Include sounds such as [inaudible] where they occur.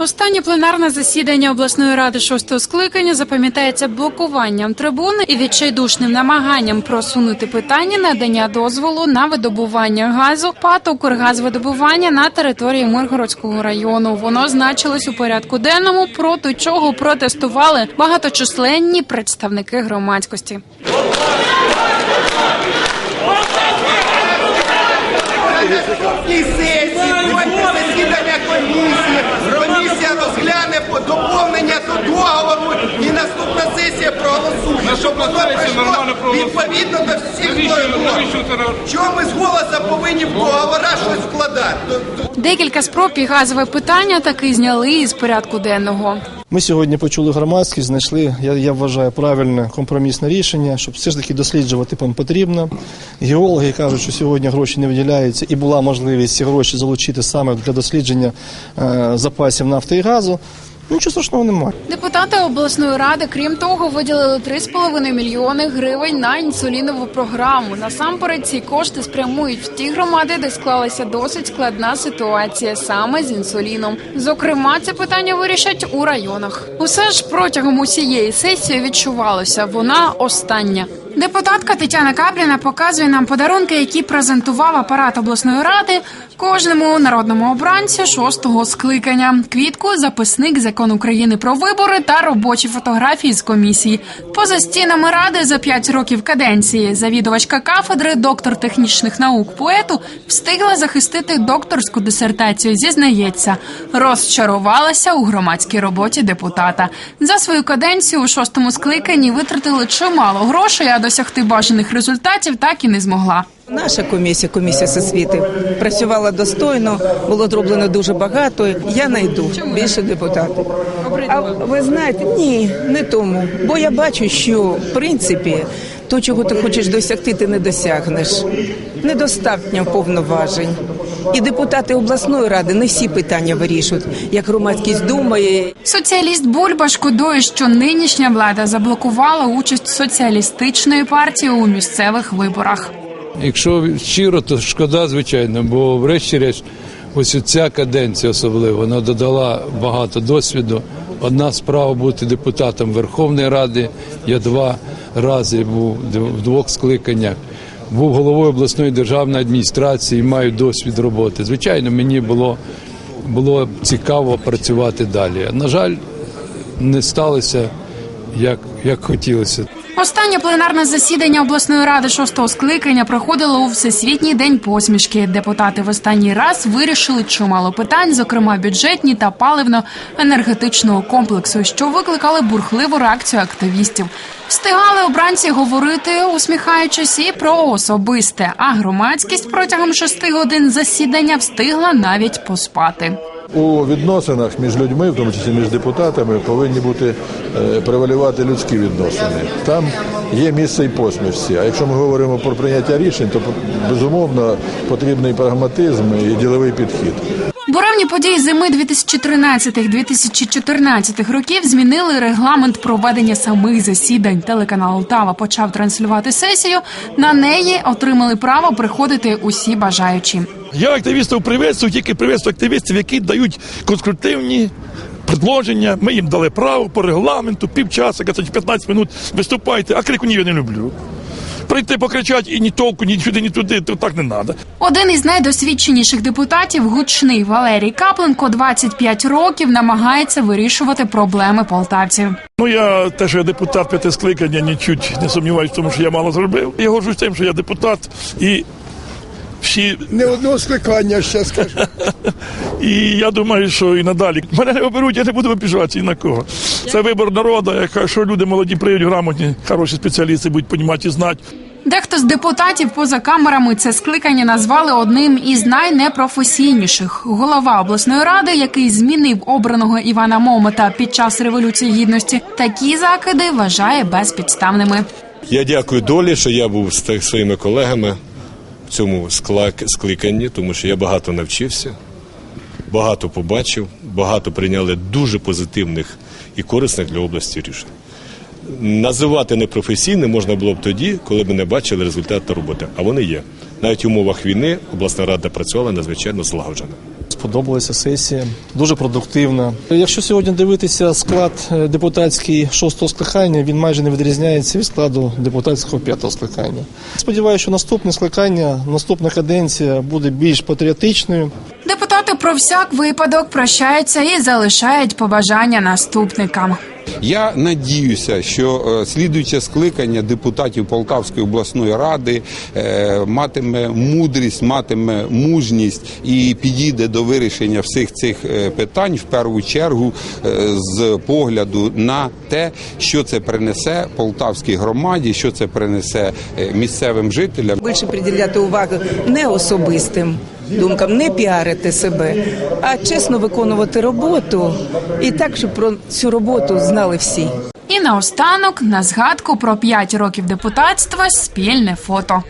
Останнє пленарне засідання обласної ради шостого скликання запам'ятається блокуванням трибуни і відчайдушним намаганням просунути питання надання дозволу на видобування газу ПАТ «Укргазвидобування» на території Миргородського району. Воно значилось у порядку денному, проти чого протестували багаточисленні представники громадськості. І сесії, потім засідання комісії. Комісія розгляне щоб воно пройшло відповідно до всіх норм. Чого ми з голоса повинні в договора щось вкладати? Декілька спроб і газове питання таки зняли із порядку денного. Ми сьогодні почули громадськість, знайшли, я, я вважаю, правильне компромісне рішення, щоб все ж таки досліджувати потрібно. Геологи кажуть, що сьогодні гроші не виділяються, і була можливість ці гроші залучити саме для дослідження е, запасів нафти і газу. Нічого страшного немає. Депутати обласної ради, крім того, виділили 3,5 мільйони гривень на інсулінову програму. Насамперед ці кошти спрямують в ті громади, де склалася досить складна ситуація саме з інсуліном. Зокрема, це питання вирішать у районах. Усе ж протягом усієї сесії відчувалося, вона остання. Депутатка Тетяна Капліна показує нам подарунки, які презентував апарат обласної ради кожному народному обранцю шостого скликання. Квітку, записник закон України про вибори та робочі фотографії з комісії. Поза стінами ради за п'ять років каденції завідувачка кафедри, доктор технічних наук поету, встигла захистити докторську дисертацію. Зізнається, розчарувалася у громадській роботі депутата. За свою каденцію у шостому скликанні витратили чимало грошей, досягти бажаних результатів так і не змогла. Наша комісія, комісія з освіти, працювала достойно, було зроблено дуже багато. Я найду більше депутатів. А ви знаєте, ні, не тому. Бо я бачу, що в принципі то, чого ти хочеш досягти, ти не досягнеш. Недостатньо повноважень. І депутати обласної ради не всі питання вирішують, як громадськість думає. Соціаліст Бульба шкодує, що нинішня влада заблокувала участь соціалістичної партії у місцевих виборах. Якщо щиро, то шкода, звичайно, бо врешті-решт, ось ця каденція особливо, вона додала багато досвіду. Одна справа бути депутатом Верховної Ради. Я два рази був в двох скликаннях. Був головою обласної державної адміністрації, маю досвід роботи. Звичайно, мені було, було цікаво працювати далі. На жаль, не сталося як, як хотілося. Останнє пленарне засідання обласної ради шостого скликання проходило у всесвітній день посмішки. Депутати в останній раз вирішили чимало питань, зокрема бюджетні та паливно-енергетичного комплексу, що викликали бурхливу реакцію активістів. Встигали обранці говорити, усміхаючись, і про особисте. А громадськість протягом шести годин засідання встигла навіть поспати. У відносинах між людьми, в тому числі між депутатами, повинні бути е, превалювати людські відносини. Там є місце і посмішці. А якщо ми говоримо про прийняття рішень, то безумовно потрібний прагматизм і діловий підхід. Буремні події зими 2013-2014 років змінили регламент проведення самих засідань. Телеканал Олтава почав транслювати сесію. На неї отримали право приходити усі бажаючі. Я активістів приветствую, тільки приветствую активістів, які дають конструктивні предложення. Ми їм дали право по регламенту, півчаса, 15 минут виступайте, а крикунів я не люблю. Прийти покричати і ні толку, ні сюди, ні туди, то так не треба. Один із найдосвідченіших депутатів, гучний Валерій Капленко, 25 років, намагається вирішувати проблеми полтавців. Ну я те, що я депутат п'яти скликання, нічуть не сумніваюся в тому, що я мало зробив. Я горжусь тим, що я депутат і всі Не одного скликання ще скажу. [laughs] І я думаю, що і надалі мене не оберуть, я не буду обіжатися ні на кого. Це вибор народу. Якщо люди молоді прийдуть грамотні, хороші спеціалісти будуть розуміти і знати. Дехто з депутатів поза камерами це скликання назвали одним із найнепрофесійніших. Голова обласної ради, який змінив обраного Івана Момета під час революції гідності, такі закиди вважає безпідставними. Я дякую долі, що я був з своїми колегами цьому скликанні, тому що я багато навчився, багато побачив, багато прийняли дуже позитивних і корисних для області рішень. Називати непрофесійним можна було б тоді, коли б не бачили результати роботи, а вони є. Навіть в умовах війни обласна рада працювала надзвичайно злагоджено. Сподобалася сесія, дуже продуктивна. Якщо сьогодні дивитися склад е, депутатський шостого скликання, він майже не відрізняється від складу депутатського п'ятого скликання. Сподіваюся, що наступне скликання, наступна каденція буде більш патріотичною. Депутати про всяк випадок прощаються і залишають побажання наступникам. Я надіюся, що е, слідуюче скликання депутатів Полтавської обласної ради е, матиме мудрість, матиме мужність і підійде до вирішення всіх цих е, питань в першу чергу з погляду на те, що це принесе полтавській громаді, що це принесе місцевим жителям. Більше приділяти увагу не особистим думкам, не піарити себе, а чесно виконувати роботу і так, щоб про цю роботу знали всі. І наостанок на згадку про 5 років депутатства спільне фото.